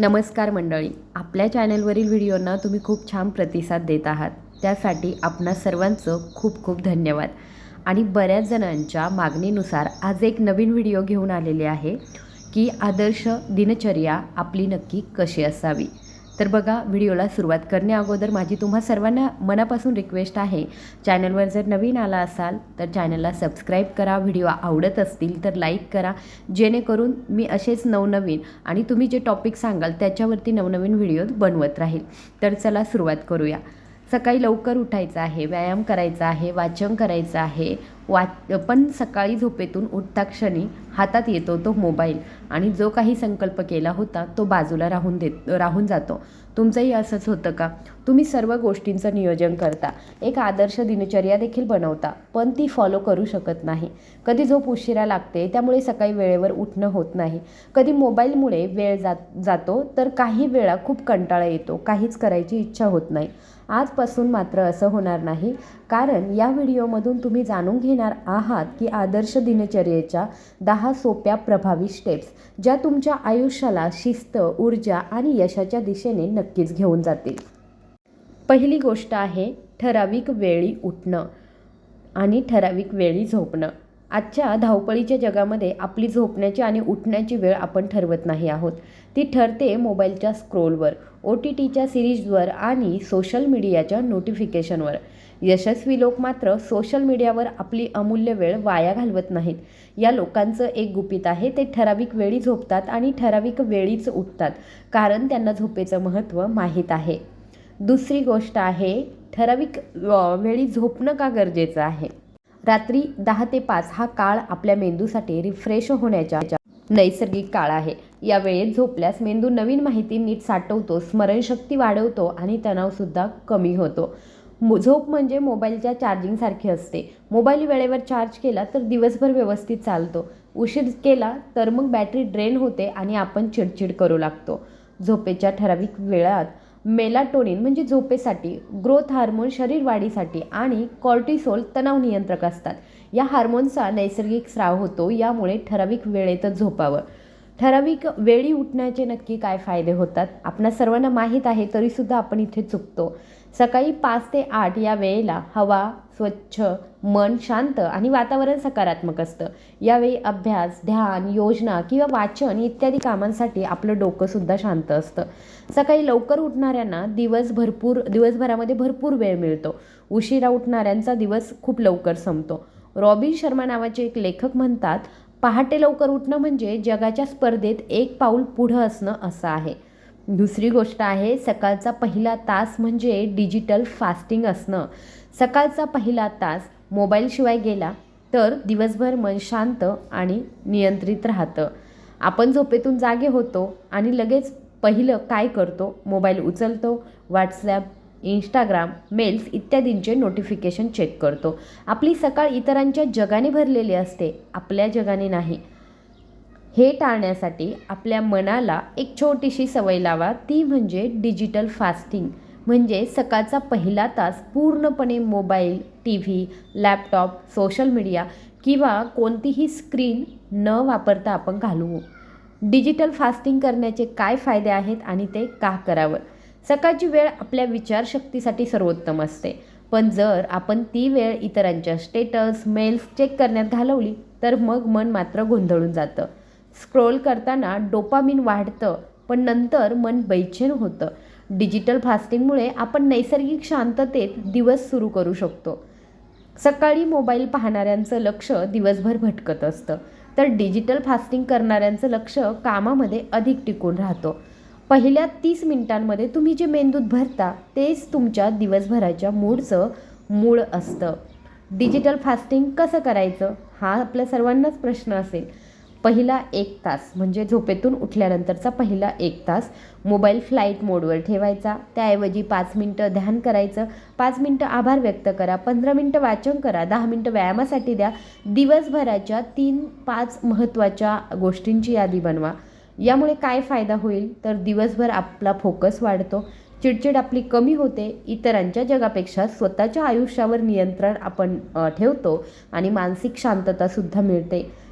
नमस्कार मंडळी. आपल्या चॅनलवरील व्हिडिओंना तुम्ही खूप छान प्रतिसाद देत आहात. त्यासाठी आपणा सर्वांचं खूप खूप धन्यवाद. आणि बऱ्याच जणांच्या मागणीनुसार आज एक नवीन व्हिडिओ घेऊन आलेले आहे की आदर्श दिनचर्या आपली नक्की कशी असावी? तर बघा व्हिडिओला सुरुवात करण्या अगोदर माझी तुम्हा सर्वांना मनापासून रिक्वेस्ट आहे चॅनलवर जर नवीन आला असाल तर चॅनलला सबस्क्राईब करा. व्हिडिओ आवडत असतील तर लाईक करा. जेणेकरून मी असेच नवनवीन आणि तुम्ही जे टॉपिक सांगाल त्याच्यावरती नवनवीन व्हिडिओ बनवत राहील. तर चला सुरुवात करूया. सकाळी लवकर उठायचं आहे व्यायाम करायचा आहे वाचन करायचं आहे. वा पण सकाळी झोपेतून उठता क्षणी हातात येतो तो मोबाईल आणि जो काही संकल्प केला होता तो बाजूला राहून देत राहून जातो. तुमचंही असंच होतं का? तुम्ही सर्व गोष्टींचं नियोजन करता. एक आदर्श दिनचर्या देखील बनवता पण ती फॉलो करू शकत नाही. कधी झोप उशिरा लागते त्यामुळे सकाळी वेळेवर उठणं होत नाही. कधी मोबाईलमुळे वेळ जात जातो तर काही वेळा खूप कंटाळा येतो काहीच करायची इच्छा होत नाही. आजपासून मात्र असं होणार नाही. कारण या व्हिडिओमधून तुम्ही जाणून घेणार आहात की आदर्श दिनचर्येच्या दहा सोप्या प्रभावी स्टेप्स ज्या तुमच्या आयुष्याला शिस्त ऊर्जा आणि यशाच्या दिशेने नक्कीच घेऊन जातील. पहिली गोष्ट आहे ठराविक वेळी उठणं आणि ठराविक वेळी झोपणं. आजच्या धावपळीच्या जगामध्ये आपली झोपण्याची आणि उठण्याची वेळ आपण ठरवत नाही आहोत. ती ठरते मोबाईलच्या स्क्रोलवर ओ टी टीच्या सिरीजवर आणि सोशल मीडियाच्या नोटिफिकेशनवर. यशस्वी लोक मात्र सोशल मीडियावर आपली अमूल्य वेळ वाया घालवत नाहीत. या लोकांचं एक गुपित आहे ते ठराविक वेळी झोपतात आणि ठराविक वेळीच उठतात कारण त्यांना झोपेचं महत्त्व माहीत आहे. दुसरी गोष्ट आहे ठराविक वेळी झोपणं का गरजेचं आहे? रात्री दहा ते पाच हा काळ आपल्या मेंदूसाठी रिफ्रेश होण्याच्या नैसर्गिक काळ आहे. या वेळेत झोपल्यास मेंदू नवीन माहिती नीट साठवतो स्मरणशक्ती वाढवतो आणि तणावसुद्धा कमी होतो. झोप म्हणजे मोबाईलच्या चार्जिंगसारखी असते. मोबाईल वेळेवर चार्ज केला तर दिवसभर व्यवस्थित चालतो. उशीर केला तर मग बॅटरी ड्रेन होते आणि आपण चिडचिड करू लागतो. झोपेच्या ठराविक वेळात मेलाटोनिन म्हणजे झोपेसाठी ग्रोथ हार्मोन शरीर वाढीसाठी आणि कॉर्टिसोल तणाव नियंत्रक असतात. या हार्मोनचा नैसर्गिक स्राव होतो यामुळे ठराविक वेळेतच झोपावं. ठराविक वेळी उठण्याचे नक्की काय फायदे होतात? आपणा सर्वांना माहीत आहे तरीसुद्धा आपण इथे चुकतो. सकाळी पाच ते आठ या वेळेला हवा स्वच्छ मन शांत आणि वातावरण सकारात्मक असतं. यावेळी अभ्यास ध्यान योजना किंवा वाचन इत्यादी कामांसाठी आपलं डोकंसुद्धा शांत असतं. सकाळी लवकर उठणाऱ्यांना दिवस भरपूर दिवसभरामध्ये भरपूर वेळ मिळतो. उशिरा उठणाऱ्यांचा दिवस खूप लवकर संपतो. रॉबिन शर्मा नावाचे एक लेखक म्हणतात पहाटे लवकर उठणं म्हणजे जगाच्या स्पर्धेत एक पाऊल पुढं असणं असं आहे. दुसरी गोष्ट आहे सकाळचा पहिला तास म्हणजे डिजिटल फास्टिंग असणं. सकाळचा पहिला तास मोबाईलशिवाय गेला तर दिवसभर मन शांत आणि नियंत्रित राहतं. आपण झोपेतून जागे होतो आणि लगेच पहिलं काय करतो? मोबाईल उचलतो व्हॉट्सॲप इंस्टाग्राम मेल्स इत्यादींचे नोटिफिकेशन चेक करतो. आपली सकाळ इतरांच्या जगाने भरलेली असते आपल्या जगाने नाही. हे टाळण्यासाठी आपल्या मनाला एक छोटीशी सवय लावा. ती म्हणजे डिजिटल फास्टिंग. म्हणजे सकाळचा पहिला तास पूर्णपणे mobile T V laptop social media किंवा कोणतीही स्क्रीन न वापरता आपण घालवू. डिजिटल फास्टिंग करण्याचे काय फायदे आहेत आणि ते का करावं? सकाळची वेळ आपल्या विचारशक्तीसाठी सर्वोत्तम असते. पण जर आपण ती वेळ इतरांच्या स्टेटस मेल्स चेक करण्यात घालवली तर मग मन मात्र गोंधळून जातं. स्क्रोल करताना डोपामिन वाढतं पण नंतर मन बैचेन होतं. डिजिटल फास्टिंगमुळे आपण नैसर्गिक शांततेत दिवस सुरू करू शकतो. सकाळी मोबाईल पाहणाऱ्यांचं लक्ष दिवसभर भटकत असतं. तर डिजिटल फास्टिंग करणाऱ्यांचं लक्ष कामामध्ये अधिक टिकून राहतो. पहिल्या तीस मिनिटांमध्ये तुम्ही जे मेंदूत भरता तेच तुमच्या दिवसभराच्या मूडचं मूळ असतं. डिजिटल फास्टिंग कसं करायचं? हा आपल्या सर्वांनाच प्रश्न असेल. पहिला एक तास म्हणजे झोपेतून उठल्यानंतरचा पहिला एक तास मोबाईल फ्लाईट मोडवर ठेवायचा. त्याऐवजी पाच मिनटं ध्यान करायचं. पाच मिनटं आभार व्यक्त करा. पंधरा मिनटं वाचन करा. दहा मिनटं व्यायामासाठी द्या. दिवसभराच्या तीन पाच महत्त्वाच्या गोष्टींची यादी बनवा. यामुळे काय फायदा होईल? तर दिवसभर आपला फोकस वाढतो. चिडचिड आपली कमी होते. इतरांच्या जगापेक्षा स्वतःच्या आयुष्यावर नियंत्रण आपण ठेवतो आणि मानसिक शांततासुद्धा मिळते.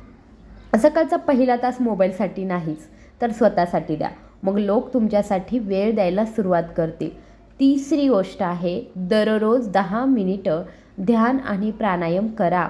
सकाळचा पहिला तास मोबाईलसाठी नाहीच तर स्वतःसाठी द्या. मग लोक तुमच्यासाठी वेळ द्यायला सुरुवात करतील. तिसरी गोष्ट आहे दररोज दहा मिनिटं ध्यान आणि प्राणायाम करा.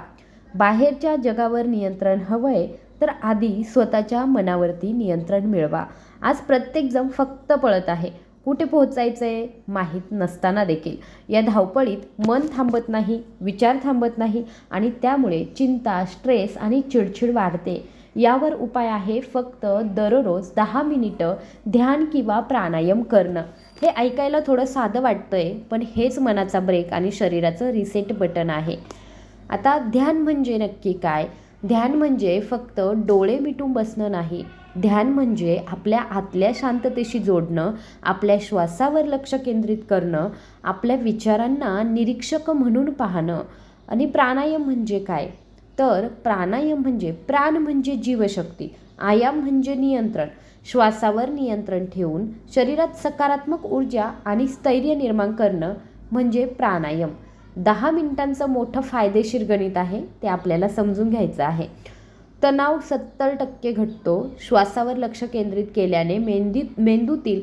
बाहेरच्या जगावर नियंत्रण हवं आहे तर आधी स्वतःच्या मनावरती नियंत्रण मिळवा. आज प्रत्येकजण फक्त पळत आहे. कुठे पोहोचायचं आहे माहीत नसताना देखील. या धावपळीत मन थांबत नाही विचार थांबत नाही आणि त्यामुळे चिंता स्ट्रेस आणि चिडचिड वाढते. यावर उपाय आहे फक्त दररोज दहा मिनिटं ध्यान किंवा प्राणायाम करणं. हे ऐकायला थोडं साधं वाटतंय पण हेच मनाचा ब्रेक आणि शरीराचं रिसेट बटन आहे. आता ध्यान म्हणजे नक्की काय? ध्यान म्हणजे फक्त डोळे मिटून बसणं नाही. ध्यान म्हणजे आपल्या आतल्या शांततेशी जोडणं आपल्या श्वासावर लक्ष केंद्रित करणं आपल्या विचारांना निरीक्षक म्हणून पाहणं. आणि प्राणायाम म्हणजे काय? तर प्राणायाम म्हणजे प्राण म्हणजे जीवशक्ती आयाम म्हणजे नियंत्रण. श्वासावर नियंत्रण ठेवून शरीरात सकारात्मक ऊर्जा आणि स्थैर्य निर्माण करणं म्हणजे प्राणायाम. दहा मिनिटांचं मोठं फायदेशीर गणित आहे ते आपल्याला समजून घ्यायचं आहे. तणाव सत्तर टक्के घटतो. श्वासावर लक्ष केंद्रित केल्याने मेंदीत मेंदूतील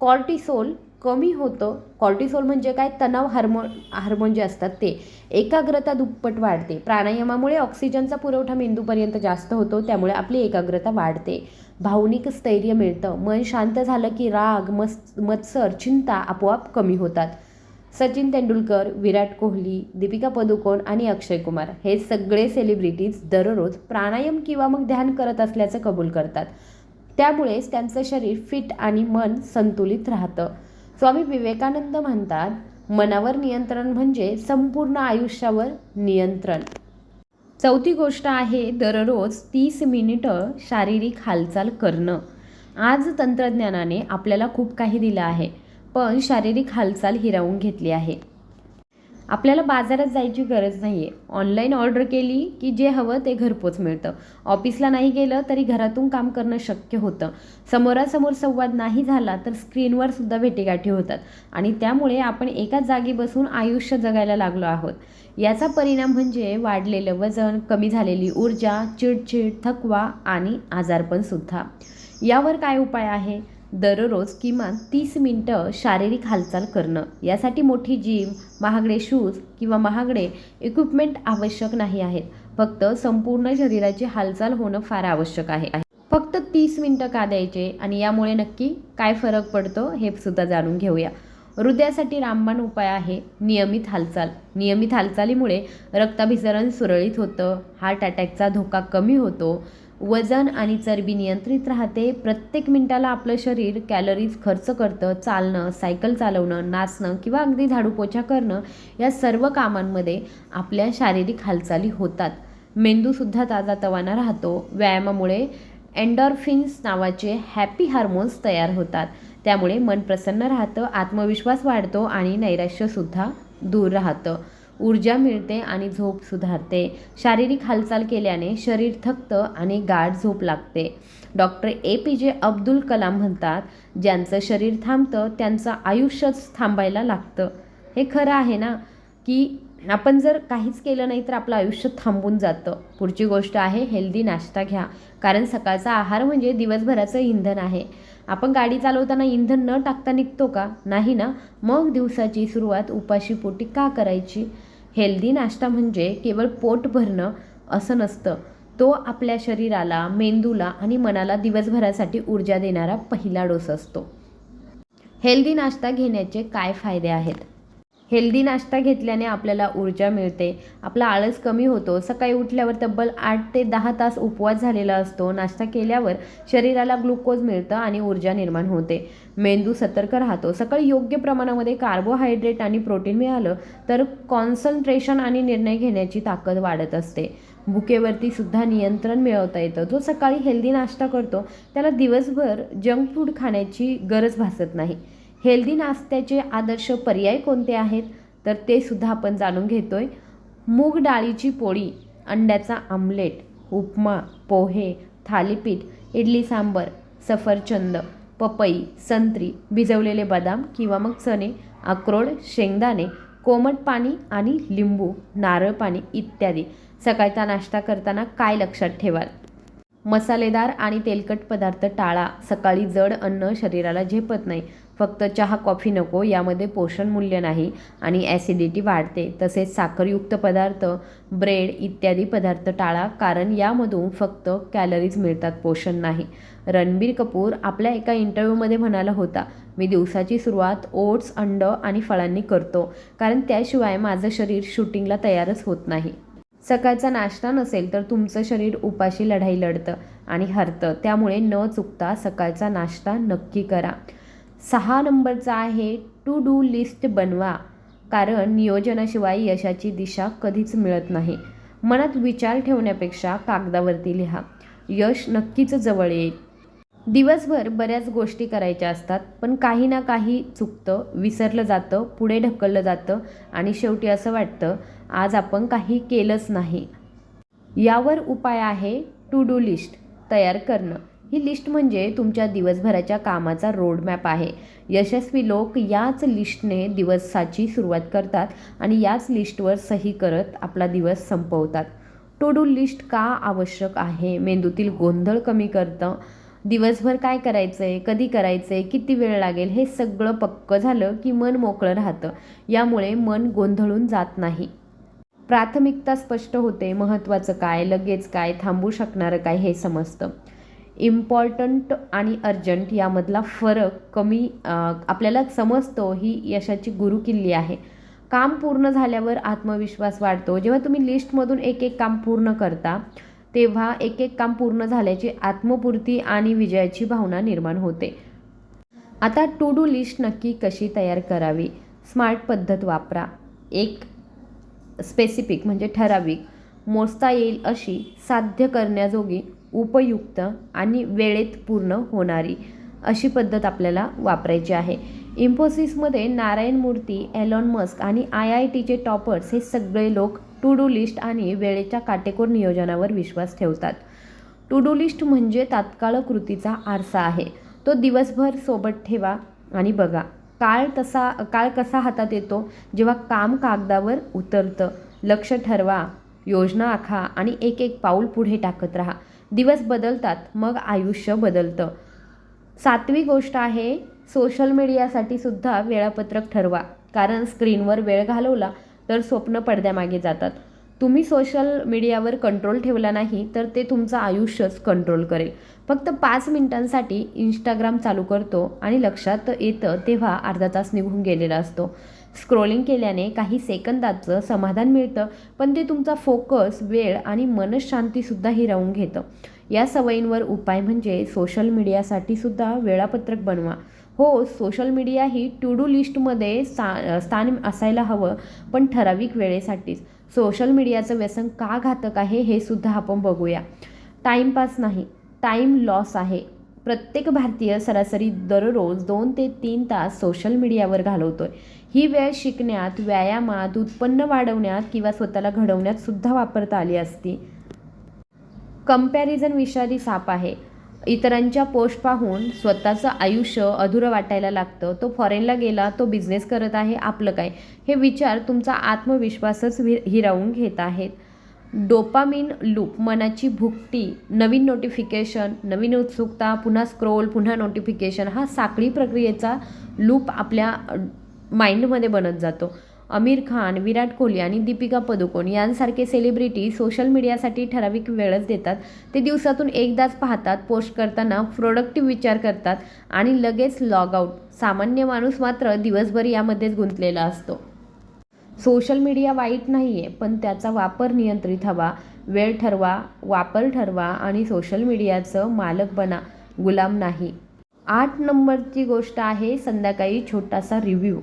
कॉर्टिसोल कमी होतं. कॉर्टिसोल म्हणजे काय? तणाव हार्मो हार्मोन जे असतात ते. एकाग्रता दुप्पट वाढते. प्राणायामामुळे ऑक्सिजनचा पुरवठा मेंदूपर्यंत जास्त होतो त्यामुळे आपली एकाग्रता वाढते. भावनिक स्थैर्य मिळतं. मन शांत झालं की राग मस मत्सर चिंता आपोआप कमी होतात. सचिन तेंडुलकर विराट कोहली दीपिका पदुकोण आणि अक्षय कुमार हे सगळे सेलिब्रिटीज दररोज प्राणायाम किंवा मग ध्यान करत असल्याचं कबूल करतात. त्यामुळेच त्यांचं शरीर फिट आणि मन संतुलित राहतं. स्वामी विवेकानंद म्हणतात मनावर नियंत्रण म्हणजे संपूर्ण आयुष्यावर नियंत्रण. चौथी गोष्ट आहे दररोज तीस मिनिटं शारीरिक हालचाल करणं. आज तंत्रज्ञानाने आपल्याला खूप काही दिलं आहे. पण शारीरिक हालचाल हिरावून घेतली आहे. आपल्याला बाजारात जायची गरज नाही आहे ऑनलाईन ऑर्डर केली की जे हवं ते घरपोच मिळतं. ऑफिसला नाही गेलं तरी घरातून काम करणं शक्य होतं. समोरासमोर संवाद नाही झाला तर स्क्रीनवर सुद्धा भेटीगाठी होतात आणि त्यामुळे आपण एकाच जागी बसून आयुष्य जगायला लागलो आहोत. याचा परिणाम म्हणजे वाढलेलं वजन कमी झालेली ऊर्जा चिडचिड थकवा आणि आजारपणसुद्धा यावर काय उपाय आहे? दररोज किमान तीस मिनटं शारीरिक हालचाल करणं. यासाठी मोठी जिम महागडे शूज किंवा महागडे इक्विपमेंट आवश्यक नाही आहेत. फक्त संपूर्ण शरीराची हालचाल होणं फार आवश्यक आहे. फक्त तीस मिनटं का द्यायचे आणि यामुळे नक्की काय फरक पडतो हे सुद्धा जाणून घेऊया. हृदयासाठी रामबाण उपाय आहे नियमित हालचाल. नियमित हालचालीमुळे रक्ताभिसरण सुरळीत होतं हार्ट अटॅकचा धोका कमी होतो वजन आणि चरबी नियंत्रित राहते. प्रत्येक मिनिटाला आपलं शरीर कॅलरीज खर्च करतं. चालणं सायकल चालवणं नाचणं किंवा अगदी झाडू पोछा करणं या सर्व कामांमध्ये आपल्या शारीरिक हालचाली होतात. मेंदूसुद्धा ताजा तवाना राहतो. व्यायामामुळे एन्डॉर्फिन्स नावाचे हॅपी हार्मोन्स तयार होतात. त्यामुळे मन प्रसन्न राहतं आत्मविश्वास वाढतो आणि नैराश्यसुद्धा दूर राहतं. ऊर्जा मिळते आणि झोप सुधारते. शारीरिक हालचाल केल्याने शरीर थकतं आणि गाढ झोप लागते. डॉक्टर ए पी जे अब्दुल कलाम म्हणतात ज्यांचं शरीर थांबतं त्यांचं आयुष्यच थांबायला लागतं. हे खरं आहे ना? की आपण जर काहीच केलं नाही तर आपलं आयुष्य थांबून जातं. पुढची गोष्ट आहे हेल्दी नाश्ता घ्या. कारण सकाळचा आहार म्हणजे दिवसभराचं इंधन आहे. आपण गाडी चालवताना इंधन न टाकता निघतो का? नाही ना? मग दिवसाची सुरुवात उपाशी पोटी का करायची? हेल्दी नाश्ता म्हणजे केवळ पोट भरणं असं नसतं. तो आपल्या शरीराला मेंदूला आणि मनाला दिवसभरासाठी ऊर्जा देणारा पहिला डोस असतो. हेल्दी नाश्ता घेण्याचे काय फायदे आहेत? हेल्दी नाश्ता घेतल्याने आपल्याला ऊर्जा मिळते. आपला आळस कमी होतो. सकाळी उठल्यावर तब्बल आठ ते दहा तास उपवास झालेला असतो. नाश्ता केल्यावर शरीराला ग्लुकोज मिळतं आणि ऊर्जा निर्माण होते. मेंदू सतर्क राहतो. सकाळी योग्य प्रमाणामध्ये कार्बोहायड्रेट आणि प्रोटीन मिळालं तर कॉन्सन्ट्रेशन आणि निर्णय घेण्याची ताकद वाढत असते. भुकेवरती सुद्धा नियंत्रण मिळवता येतं. जो सकाळी हेल्दी नाश्ता करतो त्याला दिवसभर जंक फूड खाण्याची गरज भासत नाही. हेल्दी नाश्त्याचे आदर्श पर्याय कोणते आहेत? तर ते सुद्धा आपण जाणून घेतोय. मूग डाळीची पोळी अंड्याचा आमलेट उपमा पोहे थालीपीठ इडली सांबर सफरचंद पपई संत्री भिजवलेले बदाम किंवा मग चणे अक्रोड शेंगदाणे कोमट पाणी आणि लिंबू नारळ पाणी इत्यादी. सकाळचा नाश्ता करताना काय लक्षात ठेवाल? मसालेदार आणि तेलकट पदार्थ टाळा. सकाळी जड अन्न शरीराला झेपत नाही. फक्त चहा कॉफी नको यामध्ये पोषण मूल्य नाही आणि ॲसिडिटी वाढते. तसेच साखरयुक्त पदार्थ ब्रेड इत्यादी पदार्थ टाळा कारण यामधून फक्त कॅलरीज मिळतात पोषण नाही. रणबीर कपूर आपल्या एका इंटरव्ह्यूमध्ये म्हणाला होता मी दिवसाची सुरुवात ओट्स अंड आणि फळांनी करतो कारण त्याशिवाय माझं शरीर शूटिंगला तयारच होत नाही. सकाळचा नाश्ता नसेल तर तुमचं शरीर उपाशी लढाई लढतं आणि हरतं. त्यामुळे न चुकता सकाळचा नाश्ता नक्की करा. सहा नंबरचा आहे टू डू लिस्ट बनवा. कारण नियोजनाशिवाय यशाची दिशा कधीच मिळत नाही. मनात विचार ठेवण्यापेक्षा कागदावरती लिहा. यश नक्कीच जवळ येईल. दिवसभर बऱ्याच गोष्टी करायच्या असतात पण काही ना काही चुकतं विसरलं जातं पुढे ढकललं जातं आणि शेवटी असं वाटतं आज आपण काही केलंच नाही. यावर उपाय आहे टू डू लिस्ट तयार करणं. ही लिस्ट म्हणजे तुमच्या दिवसभराच्या कामाचा रोडमॅप आहे. यशस्वी लोक याच लिस्टने दिवसाची सुरुवात करतात आणि याच लिस्टवर सही करत आपला दिवस संपवतात. टू डू लिस्ट का आवश्यक आहे? मेंदूतील गोंधळ कमी करतं. दिवसभर काय करायचं आहे कधी करायचं आहे किती वेळ लागेल? हे सगळं पक्क झालं की मन मोकळं राहतं. यामुळे मन गोंधळून जात नाही. प्राथमिकता स्पष्ट होते. महत्त्वाचं काय? लगेच काय? थांबू शकणारं काय? हे समजतं. इम्पॉर्टंट आणि अर्जंट यामधला फरक कमी आपल्याला समजतो ही यशाची गुरुकिल्ली आहे. काम पूर्ण झाल्यावर आत्मविश्वास वाढतो. जेव्हा तुम्ही लिस्टमधून एक एक काम पूर्ण करता तेव्हा एक एक काम पूर्ण झाल्याची आत्मपूर्ती आणि विजयाची भावना निर्माण होते. आता टू डू लिस्ट नक्की कशी तयार करावी? स्मार्ट पद्धत वापरा. एक स्पेसिफिक म्हणजे ठराविक. मोजता येईल अशी साध्य करण्याजोगी उपयुक्त आणि वेळेत पूर्ण होणारी अशी पद्धत आपल्याला वापरायची आहे. इन्फोसिसमध्ये नारायण मूर्ती एलॉन मस्क आणि आय आय टीचे टॉपर्स हे सगळे लोक टू डू लिस्ट आणि वेळेच्या काटेकोर नियोजनावर विश्वास ठेवतात. टू डू लिस्ट म्हणजे तात्काळ कृतीचा आरसा आहे. तो दिवसभर सोबत ठेवा आणि बघा. काळ तसा काळ कसा हातात येतो जेव्हा काम कागदावर उतरतं. लक्ष ठरवा योजना आखा आणि एक एक पाऊल पुढे टाकत राहा. दिवस बदलतात मग आयुष्य बदलतं. सातवी गोष्ट आहे सोशल मीडियासाठी सुद्धा वेळापत्रक ठरवा. कारण स्क्रीनवर वेळ घालवला तर स्वप्न पडद्यामागे जातात. तुम्ही सोशल मीडियावर कंट्रोल ठेवला नाही तर ते तुमचं आयुष्यच कंट्रोल करेल. फक्त पाच मिनिटांसाठी इंस्टाग्राम चालू करतो आणि लक्षात येतं तेव्हा अर्धा तास निघून गेलेला असतो. स्क्रोलिंग केल्याने काही सेकंदाचं समाधान मिळतं पण ते तुमचा फोकस वेळ आणि मनशांतीसुद्धा हिरावून घेतं. या सवयींवर उपाय म्हणजे सोशल मीडियासाठी सुद्धा वेळापत्रक बनवा. हो सोशल मीडिया ही टू डू लिस्टमध्ये सा स्थान असायला हवं पण ठराविक वेळेसाठीच. सोशल मीडियाचं व्यसन का घातक आहे हे सुद्धा आपण बघूया. टाईमपास नाही. टाईम लॉस आहे. प्रत्येक भारतीय सरासरी दररोज दोन ते तीन तास सोशल मीडियावर घालवतोय. ही वेळ शिकण्यात व्यायामात उत्पन्न वाढवण्यात किंवा स्वतःला घडवण्यात सुद्धा वापरता आली असती. कंपॅरिझन विषारी साप आहे. इतरांच्या पोस्ट पाहून स्वतःचं आयुष्य अधुरं वाटायला लागतं. तो फॉरेनला गेला तो बिझनेस करत आहे आपलं काय? हे विचार तुमचा आत्मविश्वासच हिरावून घेत आहेत. डोपामिन लूप मनाची भुकटी नवीन नोटिफिकेशन नवीन उत्सुकता पुन्हा स्क्रोल पुन्हा नोटिफिकेशन हा साखळी प्रक्रियेचा लूप आपल्या माइंडमध्ये बनत जातो. आमिर खान विराट कोहली आणि दीपिका पदुकोण यांसारखे सेलिब्रिटी सोशल मीडियासाठी ठराविक वेळच देतात. ते दिवसातून एकदाच पाहतात पोस्ट करताना प्रोडक्टिव्ह विचार करतात आणि लगेच लॉग आउट सामान्य माणूस मात्र दिवसभर यामध्येच गुंतलेला असतो. सोशल मीडिया वाईट नाही आहे पण त्याचा वापर नियंत्रित हवा वेळ ठरवा वापर ठरवा आणि सोशल मीडियाचं मालक बना गुलाम नाही. आठ नंबरची गोष्ट आहे संध्याकाळी छोटासा रिव्ह्यू.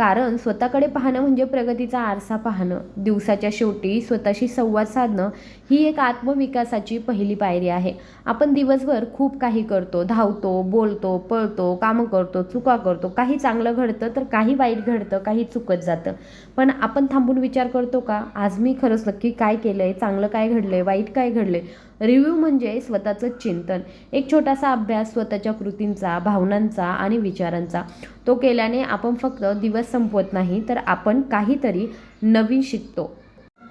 कारण स्वतःकडे पाहणं म्हणजे प्रगतीचा आरसा पाहणं. दिवसाच्या शेवटी स्वतःशी संवाद साधणं ही एक आत्मविकासाची पहिली पायरी आहे. आपण दिवसभर खूप काही करतो. धावतो बोलतो पळतो कामं करतो चुका करतो. काही चांगलं घडतं तर काही वाईट घडतं काही चुकत जातं. पण आपण थांबून विचार करतो का? आज मी खरंच नक्की काय केलं आहे चांगलं काय घडलं आहे वाईट काय घडलं आहे रिव्ह्यू म्हणजे स्वतःचं चिंतन. एक छोटासा अभ्यास स्वतःच्या कृतींचा भावनांचा आणि विचारांचा. तो केल्याने आपण फक्त दिवस संपवत नाही तर आपण काहीतरी नवीन शिकतो.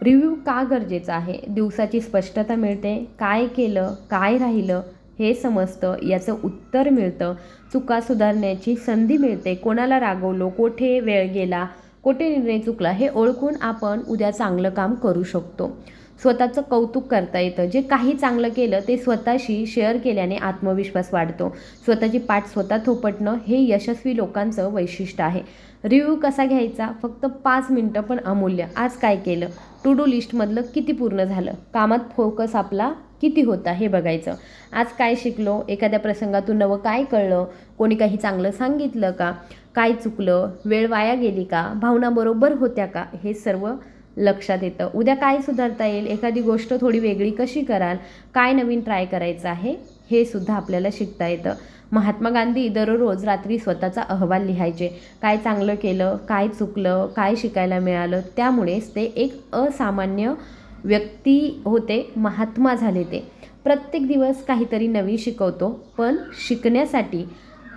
रिव्ह्यू का गरजेचा आहे? दिवसाची स्पष्टता मिळते? काय केलं? काय राहिलं? हे समजतं याचं उत्तर मिळतं. चुका सुधारण्याची संधी मिळते. कोणाला रागवलो? कोठे वेळ गेला? कोठे निर्णय चुकला? हे ओळखून आपण उद्या चांगलं काम करू शकतो. स्वतःचं कौतुक करता येतं. जे काही चांगलं केलं ते स्वतःशी शेअर केल्याने आत्मविश्वास वाढतो. स्वतःची पाठ स्वतः थोपटणं हे यशस्वी लोकांचं वैशिष्ट्य आहे. रिव्ह्यू कसा घ्यायचा? फक्त पाच मिनटं पण अमूल्य. आज काय केलं? टू डू लिस्टमधलं किती पूर्ण झालं? कामात फोकस आपला किती होता हे बघायचं. आज काय शिकलो? एखाद्या प्रसंगातून नवं काय कळलं? कोणी काही चांगलं सांगितलं का? काय चुकलं? वेळ वाया गेली का? भावना बरोबर होत्या का? हे सर्व लक्षात येतं. उद्या काय सुधारता येईल? एखादी गोष्ट थोडी वेगळी कशी कराल? काय नवीन ट्राय करायचं आहे? हे सुद्धा आपल्याला शिकता येतं. महात्मा गांधी दररोज रात्री स्वतःचा अहवाल लिहायचे. काय चांगलं केलं? काय चुकलं? काय शिकायला मिळालं? त्यामुळेच ते एक असामान्य व्यक्ती होते. महात्मा झाले ते. प्रत्येक दिवस काहीतरी नवीन शिकवतो. पण शिकण्यासाठी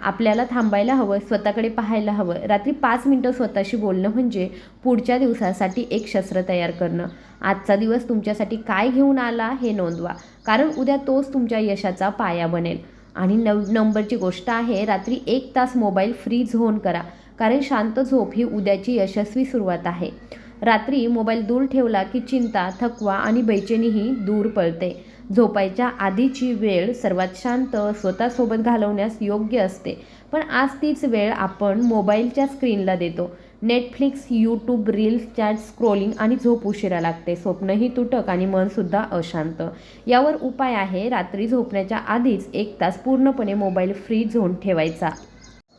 आपल्याला थांबायला हवं स्वतःकडे पाहायला हवं. रात्री पाच मिनटं स्वतःशी बोलणं म्हणजे पुढच्या दिवसासाठी एक शस्त्र तयार करणं. आजचा दिवस तुमच्यासाठी काय घेऊन आला हे नोंदवा. कारण उद्या तोच तुमच्या यशाचा पाया बनेल. आणि नव नंबरची गोष्ट आहे रात्री एक तास मोबाईल फ्री झोन करा. कारण शांत झोप ही उद्याची यशस्वी सुरुवात आहे. रात्री मोबाईल दूर ठेवला की चिंता थकवा आणि बेचैनीही दूर पळते. झोपायच्या आधीची वेळ सर्वात शांत स्वतःसोबत घालवण्यास योग्य असते. पण आज तीच वेळ आपण मोबाईलच्या स्क्रीनला देतो. Netflix YouTube reels chat scrolling आणि झोप उशिरा लागते. स्वप्नही तुटक आणि मनसुद्धा अशांत. यावर उपाय आहे रात्री झोपण्याच्या आधीच एक तास पूर्णपणे मोबाईल फ्री झोन ठेवायचा.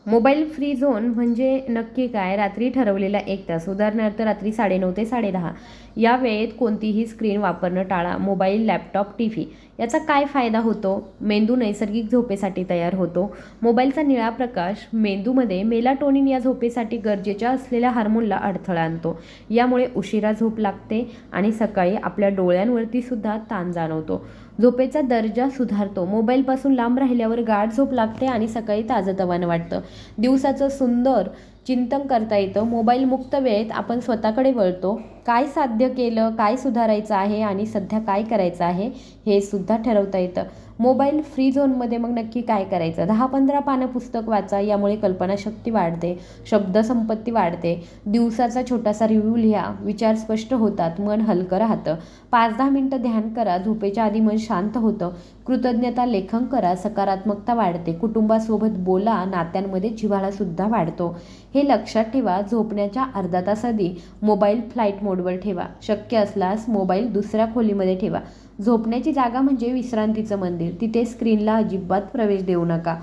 मोबाईल फ्री झोन म्हणजे नक्की काय? रात्री ठरवलेला एक तास. उदाहरणार्थ रात्री साडेनऊ ते साडेदहा. या वेळेत कोणतीही स्क्रीन वापरणं टाळा. मोबाईल लॅपटॉप टी व्ही याचा काय फायदा होतो? मेंदू नैसर्गिक झोपेसाठी तयार होतो. मोबाईलचा निळा प्रकाश मेंदूमध्ये मेलाटोनिन या झोपेसाठी गरजेच्या असलेल्या हार्मोनला अडथळा आणतो. यामुळे उशिरा झोप लागते आणि सकाळी आपल्या डोळ्यांवरती सुद्धा ताण जाणवतो. झोपेचा दर्जा सुधारतो. मोबाईलपासून लांब राहिल्यावर गाढ झोप लागते आणि सकाळी ताजंतवानं वाटतं. दिवसाचं सुंदर चिंतन करता येतं. मोबाईल मुक्त वेळेत आपण स्वतःकडे वळतो. काय साध्य केलं काय सुधारायचं आहे आणि सध्या काय करायचं आहे हे सुद्धा ठरवता येतं. मोबाईल फ्री झोनमध्ये मग नक्की काय करायचं? दहा पंधरा पानं पुस्तक वाचा यामुळे कल्पनाशक्ती वाढते शब्दसंपत्ती वाढते. दिवसाचा छोटासा रिव्ह्यू लिहा विचार स्पष्ट होतात मन हलकं राहतं. पाच दहा मिनटं ध्यान करा झोपेच्या आधी मन शांत होतं. कृतज्ञता लेखन करा सकारात्मकता वाढते. कुटुंबासोबत बोला नात्यांमध्ये जिव्हाळासुद्धा वाढतो. हे लक्षात ठेवा झोपण्याच्या अर्धा तास आधी मोबाईल फ्लाईट मोडवर ठेवा. शक्य असल्यास मोबाईल दुसऱ्या खोलीमध्ये ठेवा. झोपण्याची जागा म्हणजे विश्रांतीचं मंदिर. तिथे स्क्रीनला अजिबात प्रवेश देऊ नका.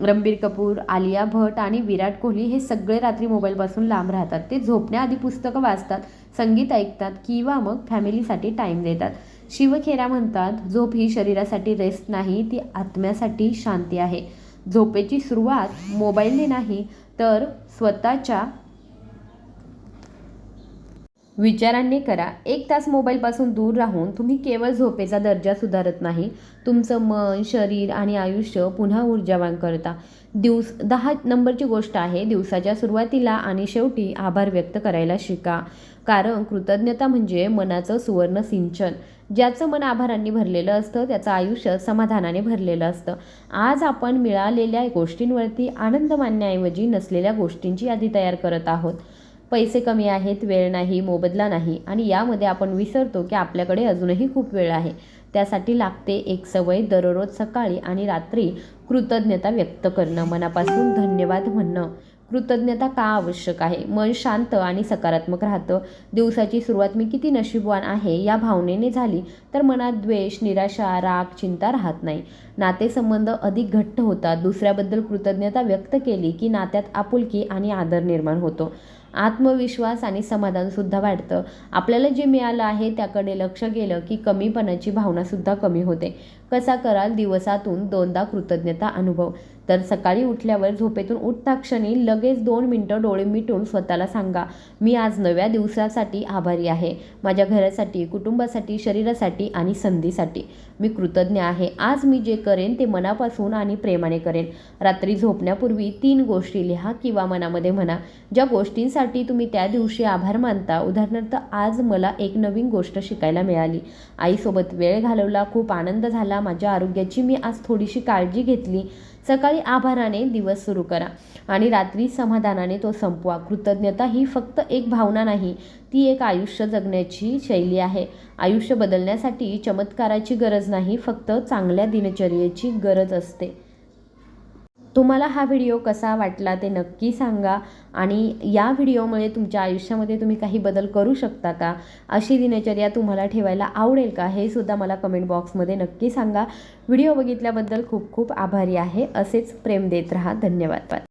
रणबीर कपूर आलिया भट आणि विराट कोहली हे सगळे रात्री मोबाईलपासून लांब राहतात. ते झोपण्याआधी पुस्तकं वाचतात संगीत ऐकतात किंवा मग फॅमिलीसाठी टाईम देतात. शिवखेरा म्हणतात झोप ही शरीरासाठी रेस्ट नाही ती आत्म्यासाठी शांती आहे. झोपेची सुरुवात मोबाईलने नाही तर स्वतःच्या विचारांनी करा. एक तास मोबाईलपासून दूर राहून तुम्ही केवळ झोपेचा दर्जा सुधारत नाही. तुमचं मन शरीर आणि आयुष्य पुन्हा ऊर्जावान करता. दिवस दहा नंबरची गोष्ट आहे दिवसाच्या सुरुवातीला आणि शेवटी आभार व्यक्त करायला शिका. कारण कृतज्ञता म्हणजे मनाचं सुवर्ण सिंचन. ज्याचं मन आभारांनी भरलेलं असतं त्याचं आयुष्य समाधानाने भरलेलं असतं. आज आपण मिळालेल्या गोष्टींवरती आनंद मानण्याऐवजी नसलेल्या गोष्टींची यादी तयार करत आहोत. पैसे कमी आहेत वेळ नाही मोबदला नाही. आणि यामध्ये आपण विसरतो की आपल्याकडे अजूनही खूप वेळ आहे. त्यासाठी लागते एक सवय दररोज सकाळी आणि रात्री कृतज्ञता व्यक्त करणं. मनापासून धन्यवाद म्हणणं. कृतज्ञता का आवश्यक आहे? मन शांत आणि सकारात्मक राहतं. दिवसाची सुरुवात मी किती नशीबवान आहे या भावनेने झाली तर मनात द्वेष निराशा राग चिंता राहत नाही. नातेसंबंध अधिक घट्ट होतात. दुसऱ्याबद्दल कृतज्ञता व्यक्त केली की नात्यात आपुलकी आणि आदर निर्माण होतो. आत्मविश्वास आणि समाधानसुद्धा वाढतं. आपल्याला जे मिळालं आहे त्याकडे लक्ष गेलं की कमीपणाची भावनासुद्धा कमी होते. कसा कराल दिवसातून दोनदा कृतज्ञता अनुभव. तर सकाळी उठल्यावर झोपेतून उठता क्षणी लगेच दोन मिनटं डोळे मिटून स्वतःला सांगा मी आज नव्या दिवसासाठी आभारी आहे. माझ्या घरासाठी कुटुंबासाठी शरीरासाठी आणि संधीसाठी. मी कृतज्ञ आहे. आज मी जे करेन ते मनापासून आणि प्रेमाने करेन. रात्री झोपण्यापूर्वी तीन गोष्टी लिहा किंवा मनामध्ये म्हणा. ज्या गोष्टींसाठी तुम्ही त्या दिवशी आभार मानता उदाहरणार्थ आज मला एक नवीन गोष्ट शिकायला मिळाली. आईसोबत वेळ घालवला खूप आनंद झाला. माझ्या आरोग्याची मी आज थोडीशी काळजी घेतली. सकाळी आभाराने दिवस सुरू करा. आणि रात्री समाधानाने तो संपवा. कृतज्ञता ही फक्त एक भावना नाही ती एक आयुष्य जगण्याची शैली आहे. आयुष्य बदलण्यासाठी चमत्काराची गरज नाही फक्त चांगल्या दिनचर्येची गरज असते. तुम्हाला हा व्हिडिओ कसा वाटला ते नक्की सांगा. आणि या व्हिडिओमुळे तुमच्या आयुष्यामध्ये तुम्ही काही बदल करू शकता का? अशी दिनचर्या तुम्हाला ठेवायला आवडेल का? हे सुद्धा मला कमेंट बॉक्समध्ये नक्की सांगा. व्हिडिओ बघितल्याबद्दल खूप खूप आभारी आहे. असेच प्रेम देत राहा. धन्यवाद.